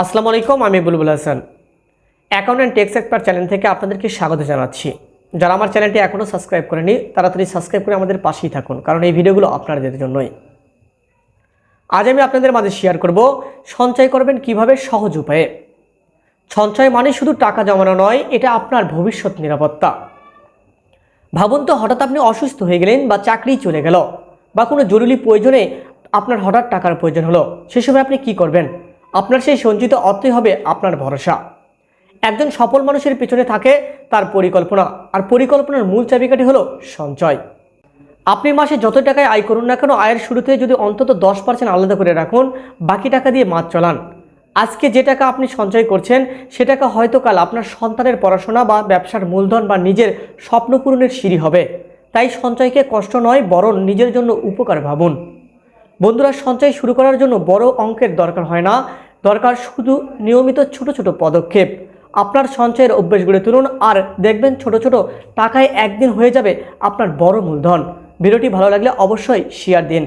আসসালামু আলাইকুম, আমি Bulbul Hasan. Account and tax expert channel থেকে আপনাদেরকে স্বাগত জানাচ্ছি। যারা আমার চ্যানেলটি এখনও সাবস্ক্রাইব করেনি তাড়াতাড়ি সাবস্ক্রাইব করে আমাদের পাশেই থাকুন, কারণ এই ভিডিওগুলো আপনাদের জন্যই। আজ আমি আপনাদের মাঝে শেয়ার করব, সঞ্চয় করবেন কীভাবে সহজ উপায়ে। সঞ্চয় মানে শুধু টাকা জমানো নয়, এটা আপনার ভবিষ্যৎ নিরাপত্তা। ভাবুন তো, হঠাৎ আপনি অসুস্থ হয়ে গেলেন বা চাকরি চলে গেল, বা কোনো জরুরি প্রয়োজনে আপনার হঠাৎ টাকার প্রয়োজন হলো সে সময় আপনি কি করবেন? আপনার সেই সঞ্চিত অর্থই হবে আপনার ভরসা। একজন সফল মানুষের পিছনে থাকে তার পরিকল্পনা, আর পরিকল্পনার মূল চাবিকাঠি হলো সঞ্চয়। আপনি মাসে যত টাকায় আয় করুন না কেন, আয়ের শুরুতে যদি অন্তত দশ পার্সেন্ট আলাদা করে রাখুন, বাকি টাকা দিয়ে মাছ চলান। আজকে যে টাকা আপনি সঞ্চয় করছেন, সে টাকা হয়তো কাল আপনার সন্তানের পড়াশোনা বা ব্যবসার মূলধন বা নিজের স্বপ্ন পূরণের সিঁড়ি হবে। তাই সঞ্চয়কে কষ্ট নয়, বরং নিজের জন্য উপকার ভাবুন। বন্ধুরা, সঞ্চয় শুরু করার জন্য বড় অঙ্কের দরকার হয় না। দরকার শুধু নিয়মিত ছোট ছোট পদক্ষেপ। আপনার সঞ্চয়ের অভ্যেস গড়ে তুলুন আর দেখবেন ছোট ছোট টাকায় একদিন হয়ে যাবে আপনার বড় মূলধন। ভিডিওটি ভালো লাগলে অবশ্যই শেয়ার দিন।